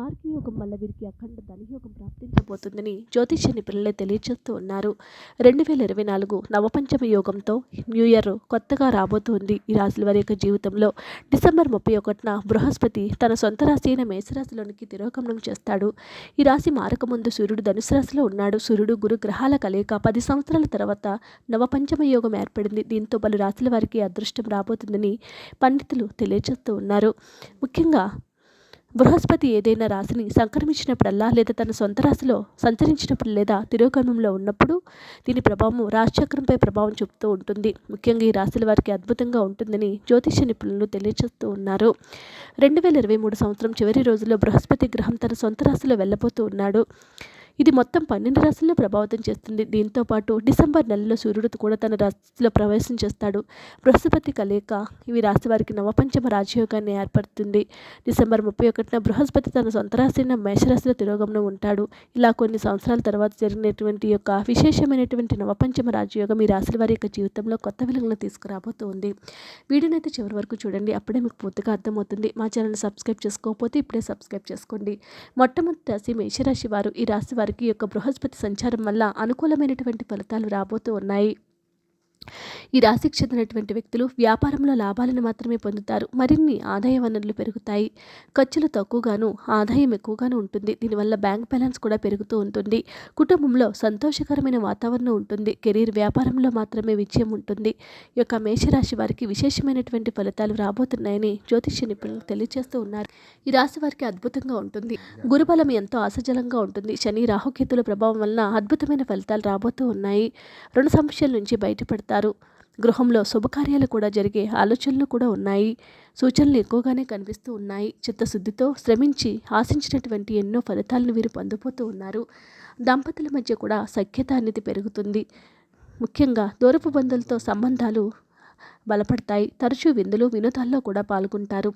మార్గయోగం వల్ల వీరికి అఖండ ధనయోగం ప్రాప్తించబోతుందని జ్యోతిష్య నిపుణులే తెలియజేస్తూ ఉన్నారు. రెండు వేల ఇరవై నాలుగు నవపంచమ యోగంతో న్యూ ఇయర్ కొత్తగా రాబోతుంది. ఈ రాశుల వారి యొక్క జీవితంలో డిసెంబర్ ముప్పై ఒకటిన బృహస్పతి తన సొంత రాశి అయిన మేషరాశిలోనికి తిరోగమనం చేస్తాడు. ఈ రాశి మారకముందు సూర్యుడు ధనుసు రాశిలో ఉన్నాడు. సూర్యుడు గురు గ్రహాల కలయిక పది సంవత్సరాల తర్వాత నవపంచమ యోగం ఏర్పడింది. దీంతో పలు రాశుల వారికి అదృష్టం రాబోతుందని పండితులు తెలియజేస్తూ ఉన్నారు. ముఖ్యంగా బృహస్పతి ఏదైనా రాశిని సంక్రమించినప్పుడల్లా లేదా తన సొంత రాశిలో సంచరించినప్పుడు లేదా తిరోగమనంలో ఉన్నప్పుడు దీని ప్రభావం రాశిచక్రంపై ప్రభావం చూపుతూ ఉంటుంది. ముఖ్యంగా ఈ రాశుల వారికి అద్భుతంగా ఉంటుందని జ్యోతిష నిపుణులు తెలియజేస్తూ ఉన్నారు. రెండు వేల ఇరవై మూడు సంవత్సరం చివరి రోజుల్లో బృహస్పతి గ్రహం తన సొంత రాశిలో వెళ్ళబోతూ ఉన్నాడు. ఇది మొత్తం పన్నెండు రాశులను ప్రభావితం చేస్తుంది. దీంతో పాటు డిసెంబర్ నెలలో సూర్యుడు కూడా తన రాశిలో ప్రవేశం చేస్తాడు. బృహస్పతి కలయిక ఇవి రాశి వారికి నవపంచమ రాజయోగాన్ని ఏర్పడుతుంది. డిసెంబర్ ముప్పై ఒకటిన బృహస్పతి తన సొంత రాశి అయిన మేషరాశిలో తిరోగమనం ఉంటాడు. ఇలా కొన్ని సంవత్సరాల తర్వాత జరిగినటువంటి యొక్క విశేషమైనటువంటి నవపంచమ రాజయోగం ఈ రాశుల వారి యొక్క జీవితంలో కొత్త వెలుగులను తీసుకురాబోతుంది. వీడియోనైతే చివరి వరకు చూడండి. అప్పుడే మీకు పూర్తిగా అర్థమవుతుంది. మా ఛానల్ సబ్స్క్రైబ్ చేసుకోకపోతే ఇప్పుడే సబ్స్క్రైబ్ చేసుకోండి. మొట్టమొదటి రాశి మేషరాశి వారు. ఈ రాశి వారి వారికి ఈ యొక్క బృహస్పతి సంచారం వల్ల అనుకూలమైనటువంటి ఫలితాలు రాబోతూ ఉన్నాయి. ఈ రాశికి చెందినటువంటి వ్యక్తులు వ్యాపారంలో లాభాలను మాత్రమే పొందుతారు. మరిన్ని ఆదాయ వనరులు పెరుగుతాయి. ఖర్చులు తక్కువగాను ఆదాయం ఎక్కువగాను ఉంటుంది. దీనివల్ల బ్యాంక్ బ్యాలెన్స్ కూడా పెరుగుతూ ఉంటుంది. కుటుంబంలో సంతోషకరమైన వాతావరణం ఉంటుంది. కెరీర్ వ్యాపారంలో మాత్రమే విజయం ఉంటుంది. ఈ యొక్క మేషరాశి వారికి విశేషమైనటువంటి ఫలితాలు రాబోతున్నాయని జ్యోతిష్య నిపుణులు తెలియజేస్తూ ఉన్నారు. ఈ రాశి వారికి అద్భుతంగా ఉంటుంది. గురుబలం ఎంతో ఆశజలంగా ఉంటుంది. శని రాహుకేతుల ప్రభావం వలన అద్భుతమైన ఫలితాలు రాబోతూ ఉన్నాయి. రుణ సమస్యల నుంచి చేస్తారు గృహంలో శుభకార్యాలు కూడా జరిగే ఆలోచనలు కూడా ఉన్నాయి. సూచనలు ఎక్కువగానే కనిపిస్తూ ఉన్నాయి. చిత్తశుద్ధితో శ్రమించి ఆశించినటువంటి ఎన్నో ఫలితాలను వీరు పొందబోతూ ఉన్నారు. దంపతుల మధ్య కూడా సఖ్యత అనేది పెరుగుతుంది. ముఖ్యంగా దూరపు బంధులతో సంబంధాలు బలపడతాయి. తరచూ విందులు వినోదాల్లో కూడా పాల్గొంటారు.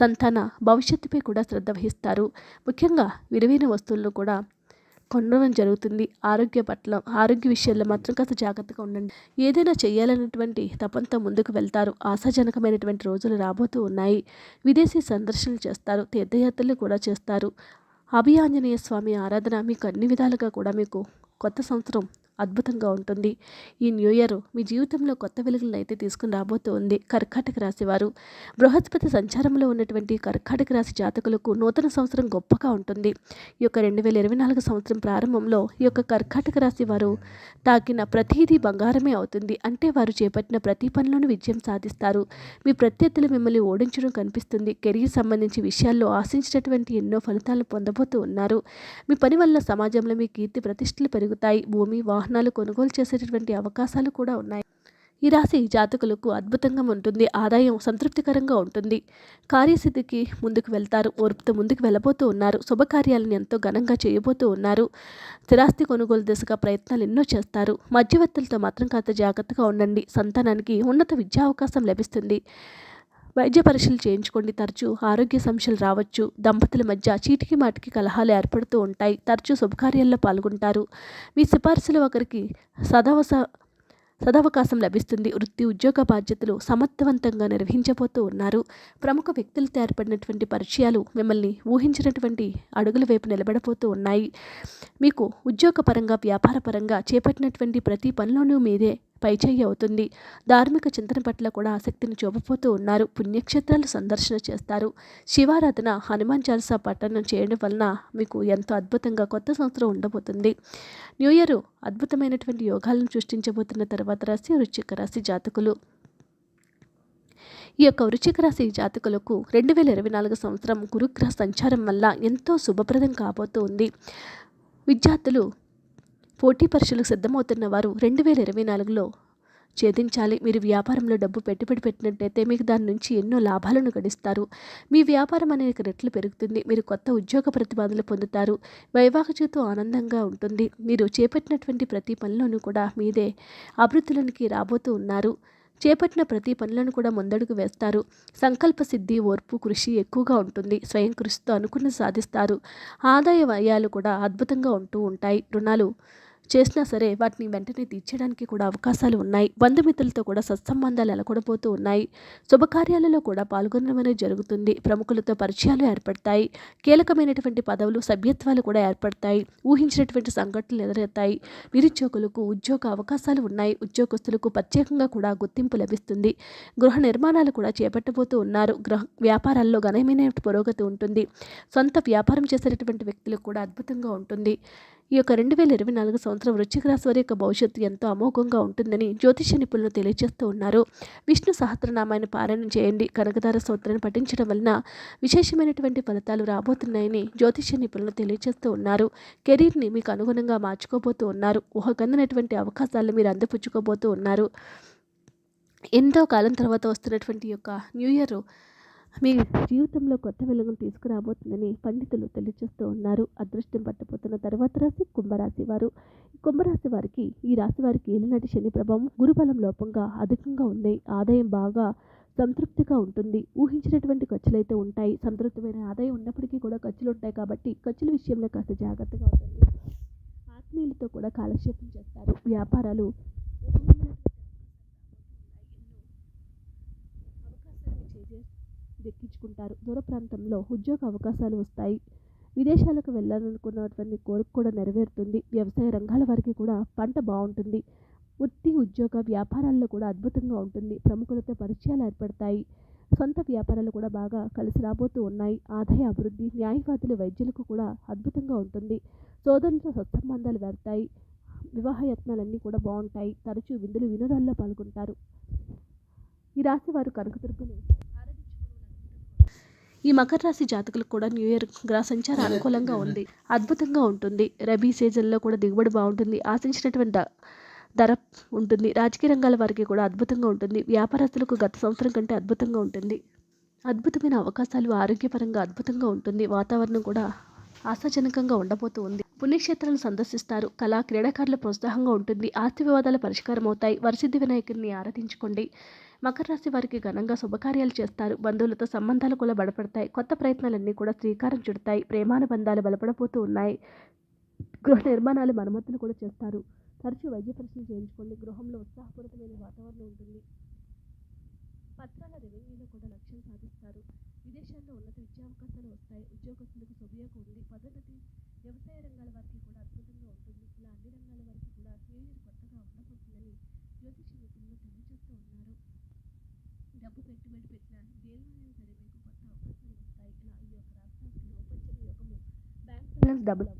సంతాన భవిష్యత్తుపై కూడా శ్రద్ధ వహిస్తారు. ముఖ్యంగా విలువైన వస్తువులను కూడా కొండడం జరుగుతుంది. ఆరోగ్య పట్ల ఆరోగ్య విషయాల్లో మాత్రం కాస్త జాగ్రత్తగా ఉండండి. ఏదైనా చేయాలన్నటువంటి తపంతో ముందుకు వెళ్తారు. ఆశాజనకమైనటువంటి రోజులు రాబోతూ ఉన్నాయి. విదేశీ సందర్శనలు చేస్తారు. తీర్థయాత్రలు కూడా చేస్తారు. అభియాంజనేయ స్వామి ఆరాధన మీకు అన్ని విధాలుగా కూడా మీకు కొత్త సంవత్సరం అద్భుతంగా ఉంటుంది. ఈ న్యూ ఇయర్ మీ జీవితంలో కొత్త వెలుగులను అయితే తీసుకుని రాబోతోంది కర్కాటక రాశి వారు బృహస్పతి సంచారంలో ఉన్నటువంటి కర్కాటక రాశి జాతకులకు నూతన సంవత్సరం గొప్పగా ఉంటుంది. ఈ యొక్క రెండు వేల ఇరవై నాలుగు సంవత్సరం ప్రారంభంలో ఈ యొక్క కర్కాటక రాశి వారు తాకిన ప్రతిదీ బంగారమే అవుతుంది. అంటే వారు చేపట్టిన ప్రతి పనిలోనూ విజయం సాధిస్తారు. మీ ప్రత్యర్థులు మిమ్మల్ని ఓడించడం కనిపిస్తుంది. కెరీర్ సంబంధించి విషయాల్లో ఆశించినటువంటి ఎన్నో ఫలితాలను పొందబోతూ ఉన్నారు. మీ పని వల్ల సమాజంలో మీ కీర్తి ప్రతిష్టలు పెరుగుతాయి. భూమి వాహన వాహనాలు కొనుగోలు చేసేటటువంటి అవకాశాలు కూడా ఉన్నాయి. ఈ రాశి జాతకులకు అద్భుతంగా ఉంటుంది. ఆదాయం సంతృప్తికరంగా ఉంటుంది. కార్యసిద్ధికి ముందుకు వెళ్తారు. ఓర్పుతో ముందుకు వెళ్ళబోతూ ఉన్నారు. శుభకార్యాలను ఎంతో ఘనంగా చేయబోతూ ఉన్నారు. స్థిరాస్తి కొనుగోలు దిశగా ప్రయత్నాలు ఎన్నో చేస్తారు. మధ్యవర్తులతో మాత్రం కాస్త జాగ్రత్తగా ఉండండి. సంతానానికి ఉన్నత విద్యా అవకాశం లభిస్తుంది. వైద్య పరీక్షలు చేయించుకోండి. తరచూ ఆరోగ్య సమస్యలు రావచ్చు. దంపతుల మధ్య చీటికి మాటికి కలహాలు ఏర్పడుతూ ఉంటాయి. తరచూ శుభకార్యాల్లో పాల్గొంటారు. మీ సిఫార్సులు ఒకరికి సదవస సదవకాశం లభిస్తుంది. వృత్తి ఉద్యోగ బాధ్యతలు సమర్థవంతంగా నిర్వహించబోతూ ఉన్నారు. ప్రముఖ వ్యక్తులతో ఏర్పడినటువంటి పరిచయాలు మిమ్మల్ని ఊహించినటువంటి అడుగుల వైపు నిలబడబోతూ ఉన్నాయి. మీకు ఉద్యోగపరంగా వ్యాపారపరంగా చేపట్టినటువంటి ప్రతి పనిలోనూ మీదే పైచేయి అవుతుంది. ధార్మిక చింతన పట్ల కూడా ఆసక్తిని చూపబోతూ ఉన్నారు. పుణ్యక్షేత్రాలు సందర్శన చేస్తారు. శివారాధన హనుమాన్ చాలీసా పట్టణం చేయడం వలన మీకు ఎంతో అద్భుతంగా కొత్త సంవత్సరం ఉండబోతుంది. న్యూ ఇయర్ అద్భుతమైనటువంటి యోగాలను సృష్టించబోతున్న తర్వాత రాశి వృశ్చిక రాశి జాతకులు. ఈ యొక్క వృశ్చిక రాశి జాతకులకు రెండు వేల ఇరవై నాలుగు సంవత్సరం గురుగ్రహ సంచారం వల్ల ఎంతో శుభప్రదం కాబోతుంది విద్యార్థులు పోటీ పరీక్షలకు సిద్ధమవుతున్న వారు రెండు వేల ఇరవై నాలుగులో ఛేదించాలి. మీరు వ్యాపారంలో డబ్బు పెట్టుబడి పెట్టినట్టయితే మీకు దాని నుంచి ఎన్నో లాభాలను గడిస్తారు. మీ వ్యాపారం అనేక రెట్లు పెరుగుతుంది. మీరు కొత్త ఉద్యోగ ప్రతిపాదనలు పొందుతారు. వైవాహిక జీవితం ఆనందంగా ఉంటుంది. మీరు చేపట్టినటువంటి ప్రతి పనిలోనూ కూడా మీదే అభివృద్ధిలోనికి రాబోతూ ఉన్నారు. చేపట్టిన ప్రతి పనులను కూడా ముందడుగు వేస్తారు. సంకల్ప సిద్ధి ఓర్పు కృషి ఎక్కువగా ఉంటుంది. స్వయం కృషితో అనుకుని సాధిస్తారు. ఆదాయ వ్యయాలు కూడా అద్భుతంగా ఉంటూ ఉంటాయి. రుణాలు చేసినా సరే వాటిని వెంటనే తీర్చడానికి కూడా అవకాశాలు ఉన్నాయి. బంధుమిత్రులతో కూడా సత్సంబంధాలు ఎలకొడబోతూ ఉన్నాయి. శుభకార్యాలలో కూడా పాల్గొనడం అనేది జరుగుతుంది. ప్రముఖులతో పరిచయాలు ఏర్పడతాయి. కీలకమైనటువంటి పదవులు సభ్యత్వాలు కూడా ఏర్పడతాయి. ఊహించినటువంటి సంఘటనలు ఎదురవుతాయి. నిరుద్యోగులకు ఉద్యోగ అవకాశాలు ఉన్నాయి. ఉద్యోగస్తులకు ప్రత్యేకంగా కూడా గుర్తింపు లభిస్తుంది. గృహ నిర్మాణాలు కూడా చేపట్టబోతూ ఉన్నారు. గృహ వ్యాపారాల్లో ఘనమైన పురోగతి ఉంటుంది. సొంత వ్యాపారం చేసేటటువంటి వ్యక్తులకు కూడా అద్భుతంగా ఉంటుంది. ఈ యొక్క రెండు వేల ఇరవై నాలుగు సంవత్సరం వృశ్చిక రాశి వారి యొక్క భవిష్యత్తు ఎంతో అమోఘంగా ఉంటుందని జ్యోతిష నిపుణులు తెలియజేస్తూ ఉన్నారు. విష్ణు సహస్రనామాన్ని పారాయణం చేయండి. కనకదార స్తోత్రాన్ని పఠించడం వలన విశేషమైనటువంటి ఫలితాలు రాబోతున్నాయని జ్యోతిష నిపుణులు తెలియజేస్తూ ఉన్నారు. కెరీర్ని మీకు అనుగుణంగా మార్చుకోబోతూ ఉన్నారు. ఊహకందనటువంటి అవకాశాలు మీరు అందిపుచ్చుకోబోతూ ఉన్నారు. ఎంతో కాలం తర్వాత వస్తున్నటువంటి యొక్క న్యూ ఇయర్ మీ జీవితంలో కొత్త వెలుగును తీసుకురాబోతుందని పండితులు తెలియజేస్తూ ఉన్నారు. అదృష్టం పట్టబోతున్న తర్వాత రాశి కుంభరాశి వారు. కుంభరాశి వారికి ఈ రాశి వారికి ఏలినాటి శని ప్రభావం గురుబలం లోపంగా అధికంగా ఉంది. ఆదాయం బాగా సంతృప్తిగా ఉంటుంది. ఊహించినటువంటి ఖర్చులు అయితే ఉంటాయి. సంతృప్తమైన ఆదాయం ఉన్నప్పటికీ కూడా ఖర్చులు ఉంటాయి కాబట్టి ఖర్చుల విషయంలో కాస్త జాగ్రత్తగా ఉంటుంది ఆత్మీయులతో కూడా కాలక్షేపం చేస్తారు. వ్యాపారాలు దక్కించుకుంటారు. దూర ప్రాంతంలో ఉద్యోగ అవకాశాలు వస్తాయి. విదేశాలకు వెళ్ళాలనుకున్నటువంటి కోరిక కూడా నెరవేరుతుంది. వ్యవసాయ రంగాల వారికి కూడా పంట బాగుంటుంది. వృత్తి ఉద్యోగ వ్యాపారాల్లో కూడా అద్భుతంగా ఉంటుంది. ప్రముఖులతో పరిచయాలు ఏర్పడతాయి. సొంత వ్యాపారాలు కూడా బాగా కలిసి రాబోతూ ఉన్నాయి. ఆదాయ అభివృద్ధి న్యాయవాదులు వైద్యులకు కూడా అద్భుతంగా ఉంటుంది. సోదరులతో సత్సంబంధాలు పెడతాయి వివాహ యత్నాలన్నీ కూడా బాగుంటాయి. తరచూ విందులు వినోదాల్లో పాల్గొంటారు. ఈ రాశి వారు కనకదుర్గను ఈ మకర రాశి జాతకులకు కూడా న్యూ ఇయర్ గ్రహ సంచారం అనుకూలంగా ఉంది. అద్భుతంగా ఉంటుంది. రబీ సీజన్లో కూడా దిగుబడి బాగుంటుంది. ఆశించినటువంటి ద- ధర ఉంటుంది. రాజకీయ రంగాల వారికి కూడా అద్భుతంగా ఉంటుంది. వ్యాపారస్తులకు గత సంవత్సరం కంటే అద్భుతంగా ఉంటుంది. అద్భుతమైన అవకాశాలు ఆరోగ్యపరంగా అద్భుతంగా ఉంటుంది. వాతావరణం కూడా ఆశాజనకంగా ఉండబోతూ ఉంది. పుణ్యక్షేత్రాలను సందర్శిస్తారు. కళా క్రీడాకారుల ప్రోత్సాహంగా ఉంటుంది. ఆస్తి వివాదాల పరిష్కారం అవుతాయి వరసిద్ధి వినాయకుడిని ఆరాధించుకోండి. మకర రాశి వారికి ఘనంగా శుభకార్యాలు చేస్తారు. బంధువులతో సంబంధాలు కూడా బలపడతాయి. కొత్త ప్రయత్నాలన్నీ కూడా శ్రీకారం చుడతాయి. ప్రేమానుబంధాలు బలపడబోతూ ఉన్నాయి. గృహ నిర్మాణాలు మరమ్మతులు కూడా చేస్తారు. తరచూ వైద్య పరీక్షలు చేయించుకోండి. గృహంలో ఉత్సాహపూరితమైన వాతావరణం ఉంటుంది. పత్రాల రెవెన్యూలో కూడా లక్ష్యం సాధిస్తారు. విదేశాల్లో ఉన్నత విద్యావకాశాలు వస్తాయి. ఉద్యోగస్తులకు శుభయోగం ఉంది. పదోన్నతి వ్యవసాయ రంగాల వారికి కూడా అద్భుతంగా ఉంటుంది. ఇలా అన్ని రంగాల వారికి కూడా న్యూ కొత్తగా ఉండబోతుందని జ్యోతిష నిపుణులు తెలియజేస్తూ ఉన్నారు. డబ్బు పెట్టుబడి పెట్టిన దేనిలోనైనా సరే మీకు కొత్త అవకాశాలు వస్తాయి. ఇలా ఈ యొక్క రాష్ట్రానికి లోపంచని యోగము బ్యాంక్ బ్యాలెన్స్ డబ్బులు